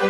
얼마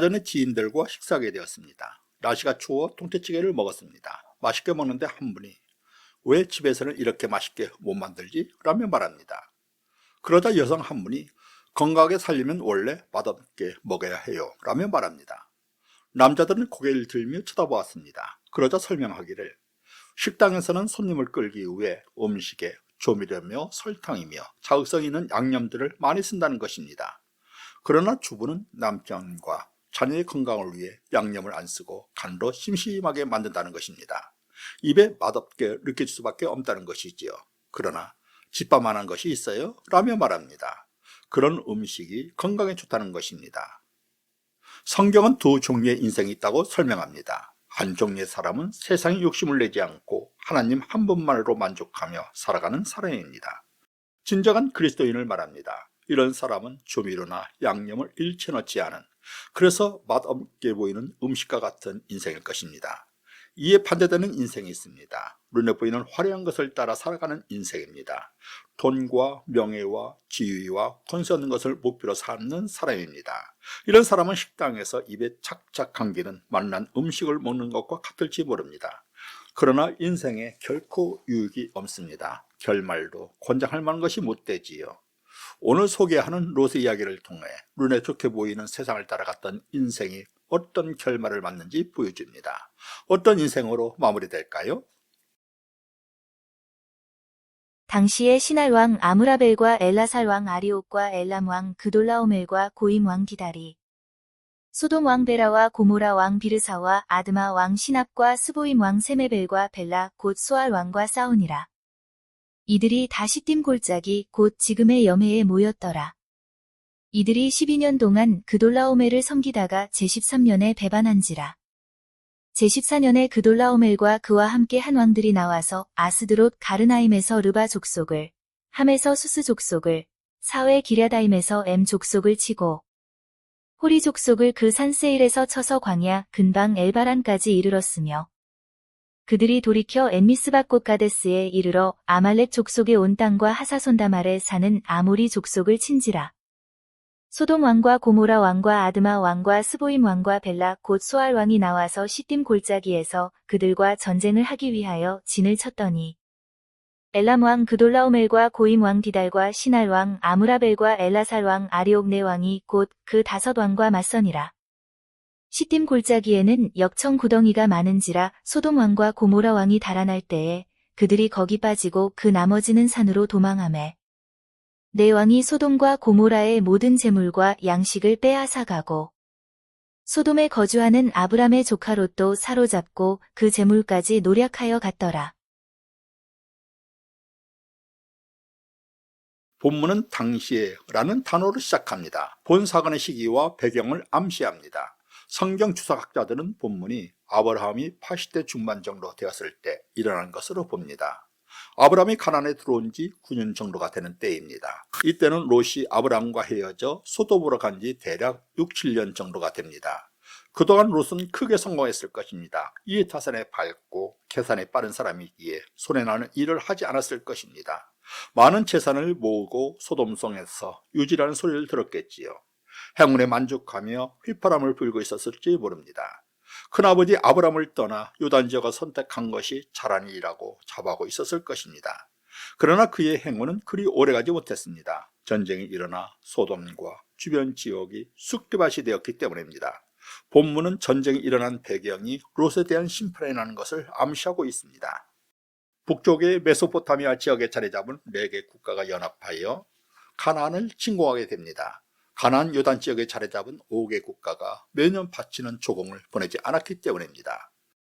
전에 지인들과 식사하게 되었습니다. 날씨가 추워 동태찌개를 먹었습니다. 맛있게 먹는데 한 분이 왜 집에서는 이렇게 맛있게 못 만들지? 라며 말합니다. 그러자 여성 한 분이 건강하게 살려면 원래 맛없게 먹어야 해요. 라며 말합니다. 남자들은 고개를 들며 쳐다보았습니다. 그러자 설명하기를 식당에서는 손님을 끌기 위해 음식에 조미료며 설탕이며 자극성 있는 양념들을 많이 쓴다는 것입니다. 그러나 주부는 남편과 자녀의 건강을 위해 양념을 안 쓰고 간도 심심하게 만든다는 것입니다. 입에 맛없게 느낄 수밖에 없다는 것이지요. 그러나 집밥만한 것이 있어요? 라며 말합니다. 그런 음식이 건강에 좋다는 것입니다. 성경은 두 종류의 인생이 있다고 설명합니다. 한 종류의 사람은 세상에 욕심을 내지 않고 하나님 한 분만으로 만족하며 살아가는 사람입니다. 진정한 그리스도인을 말합니다. 이런 사람은 조미료나 양념을 일체 넣지 않은 그래서 맛없게 보이는 음식과 같은 인생일 것입니다. 이에 반대되는 인생이 있습니다. 눈에 보이는 화려한 것을 따라 살아가는 인생입니다. 돈과 명예와 지위와 권세 얻는 것을 목표로 사는 사람입니다. 이런 사람은 식당에서 입에 착착 감기는 맛난 음식을 먹는 것과 같을지 모릅니다. 그러나 인생에 결코 유익이 없습니다. 결말도 권장할 만한 것이 못 되지요. 오늘 소개하는 로스 이야기를 통해 눈에 좋게 보이는 세상을 따라갔던 인생이 어떤 결말을 맞는지 보여줍니다. 어떤 인생으로 마무리될까요? 당시의 신할 왕 아무라벨과 엘라살 왕 아리옥과 엘람 왕 그돌라오멜과 고임 왕 디다리 소돔 왕 베라와 고모라 왕 비르사와 아드마 왕 시납과 스보임 왕 세메벨과 벨라 곧 소알 왕과 싸우니라. 이들이 다시딤 골짜기 곧 지금의 염해에 모였더라. 이들이 12년 동안 그돌라오멜을 섬기다가 제13년에 배반한지라. 제14년에 그돌라오멜과 그와 함께 한 왕들이 나와서 아스드롯 가르나임에서 르바 족속을, 함에서 수스 족속을, 사회 기랴다임에서 엠 족속을 치고, 호리 족속을 그 산세일에서 쳐서 광야 근방 엘바란까지 이르렀으며, 그들이 돌이켜 엠미스바 꽃가데스에 이르러 아말렉 족속의 온 땅과 하사손담 아래 사는 아모리 족속을 친지라. 소돔 왕과 고모라 왕과 아드마 왕과 스보임 왕과 벨라 곧 소알 왕이 나와서 시딤 골짜기에서 그들과 전쟁을 하기 위하여 진을 쳤더니 엘람 왕 그돌라오멜과 고임 왕 디달과 신할 왕 아무라벨과 엘라살 왕 아리옥네 왕이 곧 그 다섯 왕과 맞서니라. 시딤 골짜기에는 역청 구덩이가 많은지라 소돔 왕과 고모라 왕이 달아날 때에 그들이 거기 빠지고 그 나머지는 산으로 도망하매 내 왕이 소돔과 고모라의 모든 재물과 양식을 빼앗아 가고 소돔에 거주하는 아브람의 조카 롯도 사로잡고 그 재물까지 노략하여 갔더라. 본문은 당시에 라는 단어로 시작합니다. 본 사건의 시기와 배경을 암시합니다. 성경 주석학자들은 본문이 아브라함이 80대 중반 정도 되었을 때 일어난 것으로 봅니다. 아브라함이 가난에 들어온 지 9년 정도가 되는 때입니다. 이때는 롯이 아브라함과 헤어져 소돔으로 간 지 대략 6, 7년 정도가 됩니다. 그동안 롯은 크게 성공했을 것입니다. 이해 타산에 밝고 계산에 빠른 사람이기에 손해나는 일을 하지 않았을 것입니다. 많은 재산을 모으고 소돔성에서 유지라는 소리를 들었겠지요. 행운에 만족하며 휘파람을 불고 있었을지 모릅니다. 큰아버지 아브람을 떠나 요단 지역을 선택한 것이 잘한 일이라고 자부하고 있었을 것입니다. 그러나 그의 행운은 그리 오래가지 못했습니다. 전쟁이 일어나 소돔과 주변 지역이 쑥대밭이 되었기 때문입니다. 본문은 전쟁이 일어난 배경이 롯에 대한 심판이라는 것을 암시하고 있습니다. 북쪽의 메소포타미아 지역에 자리 잡은 네 개 국가가 연합하여 가나안을 침공하게 됩니다. 가나안 요단 지역에 자리 잡은 5개 국가가 매년 바치는 조공을 보내지 않았기 때문입니다.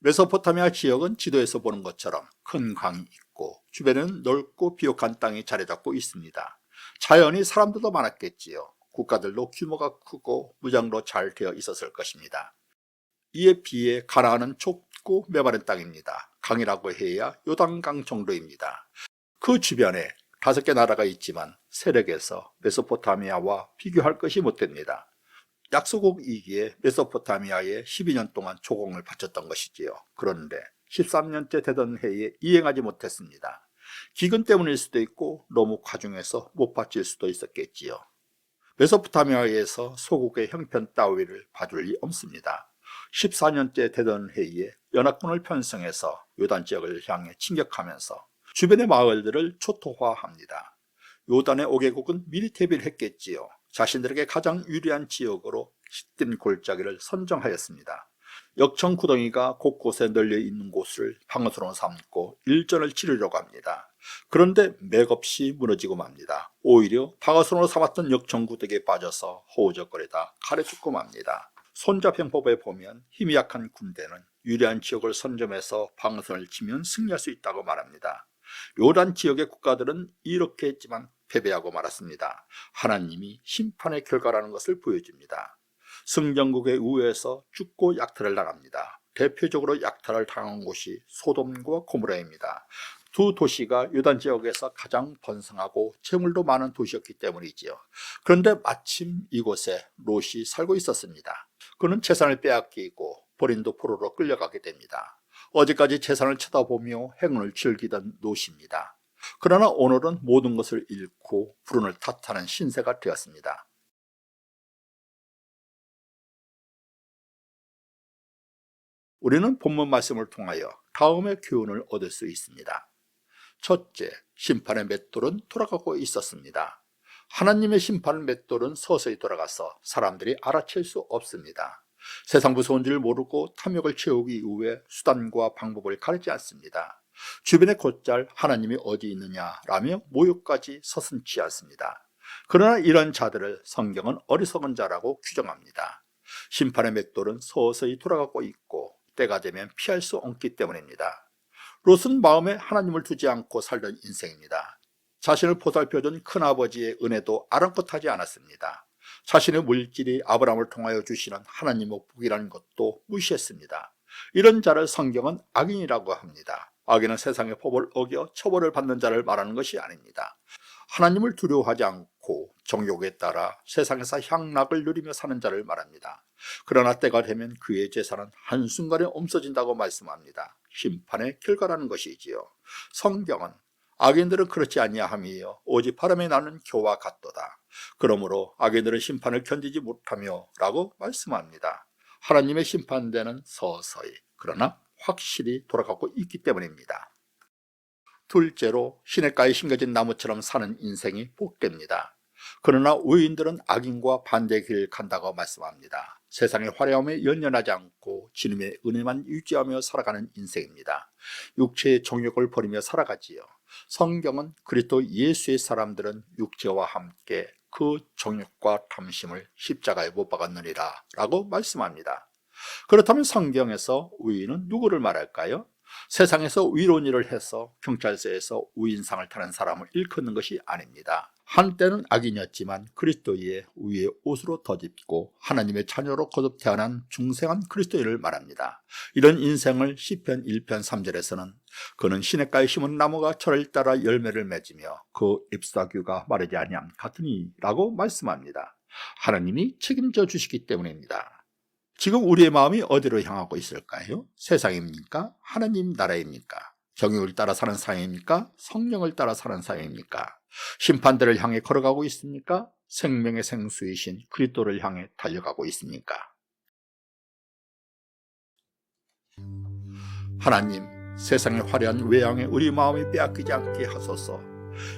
메소포타미아 지역은 지도에서 보는 것처럼 큰 강이 있고 주변에는 넓고 비옥한 땅이 자리 잡고 있습니다. 자연히 사람들도 많았겠지요. 국가들도 규모가 크고 무장도 잘 되어 있었을 것입니다. 이에 비해 가나안은 좁고 메마른 땅입니다. 강이라고 해야 요단강 정도입니다. 그 주변에 다섯 개 나라가 있지만 세력에서 메소포타미아와 비교할 것이 못됩니다. 약소국 이기에 메소포타미아에 12년 동안 조공을 바쳤던 것이지요. 그런데 13년째 되던 해에 이행하지 못했습니다. 기근 때문일 수도 있고 너무 과중해서 못 바칠 수도 있었겠지요. 메소포타미아에서 소국의 형편 따위를 봐줄 리 없습니다. 14년째 되던 해에 연합군을 편성해서 요단 지역을 향해 침격하면서 주변의 마을들을 초토화합니다. 요단의 5개국은 미리 대비를 했겠지요. 자신들에게 가장 유리한 지역으로 짙은 골짜기를 선정하였습니다. 역청 구덩이가 곳곳에 널려 있는 곳을 방어선으로 삼고 일전을 치르려고 합니다. 그런데 맥없이 무너지고 맙니다. 오히려 방어선으로 삼았던 역청 구덩이에 빠져서 허우적거리다 칼에 죽고 맙니다. 손자병법에 보면 힘이 약한 군대는 유리한 지역을 선점해서 방어선을 치면 승리할 수 있다고 말합니다. 요단 지역의 국가들은 이렇게 했지만 패배하고 말았습니다. 하나님이 심판의 결과라는 것을 보여줍니다. 승전국의 우에서 죽고 약탈을 당합니다. 대표적으로 약탈을 당한 곳이 소돔과 고무라입니다. 두 도시가 요단 지역에서 가장 번성하고 재물도 많은 도시였기 때문이지요. 그런데 마침 이곳에 롯이 살고 있었습니다. 그는 재산을 빼앗기고 본인도 포로로 끌려가게 됩니다. 어제까지 재산을 쳐다보며 행운을 즐기던 롯입니다. 그러나 오늘은 모든 것을 잃고 불운을 탓하는 신세가 되었습니다. 우리는 본문 말씀을 통하여 다음의 교훈을 얻을 수 있습니다. 첫째, 심판의 맷돌은 돌아가고 있었습니다. 하나님의 심판 맷돌은 서서히 돌아가서 사람들이 알아챌 수 없습니다. 세상 무서운 줄 모르고 탐욕을 채우기 위해 수단과 방법을 가리지 않습니다. 주변에 곧잘 하나님이 어디 있느냐라며 모욕까지 서슴지 않습니다. 그러나 이런 자들을 성경은 어리석은 자라고 규정합니다. 심판의 맷돌은 서서히 돌아가고 있고 때가 되면 피할 수 없기 때문입니다. 롯은 마음에 하나님을 두지 않고 살던 인생입니다. 자신을 보살펴준 큰아버지의 은혜도 아랑곳하지 않았습니다. 자신의 물질이 아브라함을 통하여 주시는 하나님의 복이라는 것도 무시했습니다. 이런 자를 성경은 악인이라고 합니다. 악인은 세상의 법을 어겨 처벌을 받는 자를 말하는 것이 아닙니다. 하나님을 두려워하지 않고 정욕에 따라 세상에서 향락을 누리며 사는 자를 말합니다. 그러나 때가 되면 그의 재산은 한순간에 없어진다고 말씀합니다. 심판의 결과라는 것이지요. 성경은 악인들은 그렇지 아니하며 오직 바람에 나는 교와 같도다. 그러므로 악인들은 심판을 견디지 못하며 라고 말씀합니다. 하나님의 심판대는 서서히 그러나 확실히 돌아가고 있기 때문입니다. 둘째로 시냇가에 심겨진 나무처럼 사는 인생이 복됩니다. 그러나 의인들은 악인과 반대 길을 간다고 말씀합니다. 세상의 화려함에 연연하지 않고 주님의 은혜만 유지하며 살아가는 인생입니다. 육체의 정욕을 버리며 살아가지요. 성경은 그리스도 예수의 사람들은 육체와 함께 그 정욕과 탐심을 십자가에 못 박았느니라 라고 말씀합니다. 그렇다면 성경에서 의인은 누구를 말할까요? 세상에서 위로운 일을 해서 경찰서에서 우인상을 타는 사람을 일컫는 것이 아닙니다. 한때는 악인이었지만 그리스도의 위에 옷으로 덧입고 하나님의 자녀로 거듭 태어난 중생한 그리스도인을 말합니다. 이런 인생을 시편 1편 3절에서는 그는 시냇가에 심은 나무가 철을 따라 열매를 맺으며 그 잎사귀가 마르지 아니함 같으니라고 말씀합니다. 하나님이 책임져 주시기 때문입니다. 지금 우리의 마음이 어디로 향하고 있을까요? 세상입니까? 하나님 나라입니까? 정욕을 따라 사는 삶입니까? 성령을 따라 사는 삶입니까? 심판대를 향해 걸어가고 있습니까? 생명의 생수이신 그리스도를 향해 달려가고 있습니까? 하나님, 세상의 화려한 외양에 우리 마음이 빼앗기지 않게 하소서.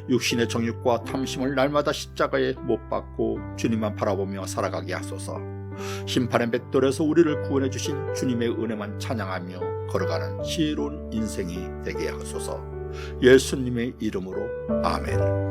육신의 정욕과 탐심을 날마다 십자가에 못 박고 주님만 바라보며 살아가게 하소서. 심판의 맷돌에서 우리를 구원해 주신 주님의 은혜만 찬양하며 걸어가는 지혜로운 인생이 되게 하소서. 예수님의 이름으로 아멘.